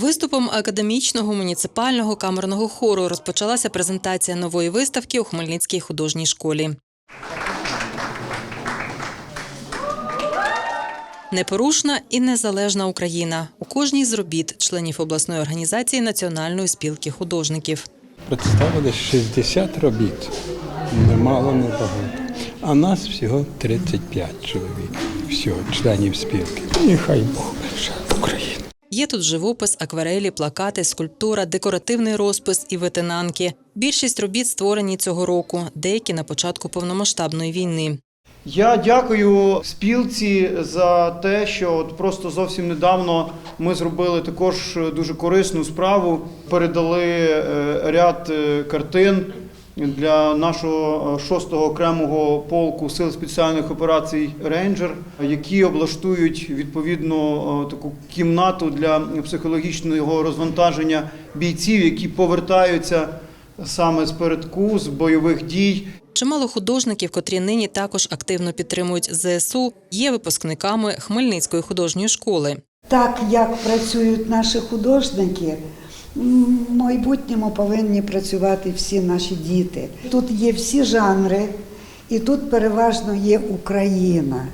Виступом академічного муніципального камерного хору розпочалася презентація нової виставки у Хмельницькій художній школі. Непорушна і незалежна Україна у кожній з робіт членів обласної організації Національної спілки художників. Представили 60 робіт. Немало, не багато. А нас всього 35 чоловік. Всього членів спілки. І хай Бог береже Україну. Є тут живопис, акварелі, плакати, скульптура, декоративний розпис і ветенанки. Більшість робіт створені цього року, деякі на початку повномасштабної війни. Я дякую спілці за те, що от просто зовсім недавно ми зробили також дуже корисну справу. Передали е, ряд е, картин для нашого 6-го окремого полку сил спеціальних операцій Рейнджер, які облаштують відповідно е, таку кімнату для психологічного розвантаження бійців, які повертаються саме з передку, з бойових дій. Чимало художників, котрі нині також активно підтримують ЗСУ, є випускниками Хмельницької художньої школи. Так як працюють наші художники, майбутньому повинні працювати всі наші діти. Тут є всі жанри, і тут переважно є Україна.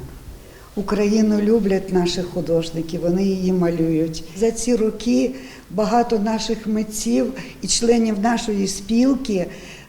Україну люблять наші художники, вони її малюють. За ці роки багато наших митців і членів нашої спілки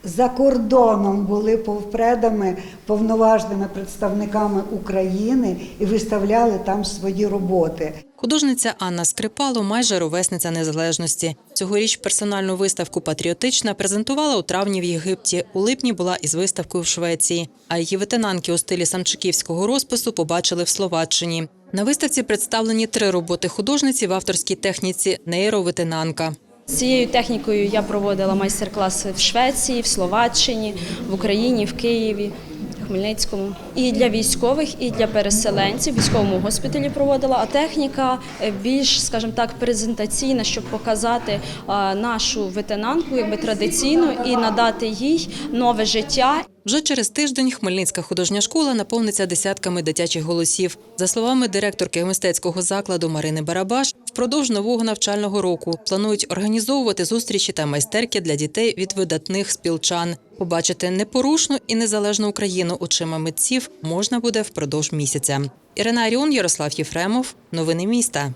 за кордоном були повпредами, повноважними представниками України і виставляли там свої роботи. Художниця Анна Скрипало майже ровесниця незалежності. Цьогоріч персональну виставку Патріотична презентувала у травні в Єгипті. У липні була із виставкою в Швеції. А її ветенанки у стилі самчиківського розпису побачили в Словаччині. На виставці представлені три роботи художниці в авторській техніці нейроветенанка. З цією технікою я проводила майстер-класи в Швеції, в Словаччині, в Україні, в Києві, Хмельницькому. І для військових, і для переселенців військовому госпіталі проводила. А техніка е, більш, скажімо так, презентаційна, щоб показати нашу ветенанку якби традиційну і надати їй нове життя. Вже через тиждень Хмельницька художня школа наповниться десятками дитячих голосів. За словами директорки мистецького закладу Марини Барабаш, впродовж нового навчального року планують організовувати зустрічі та майстерки для дітей від видатних спілчан. Побачити непорушну і незалежну Україну очима митців можна буде впродовж місяця. Ірина Аріон, Ярослав Єфремов. Новини міста.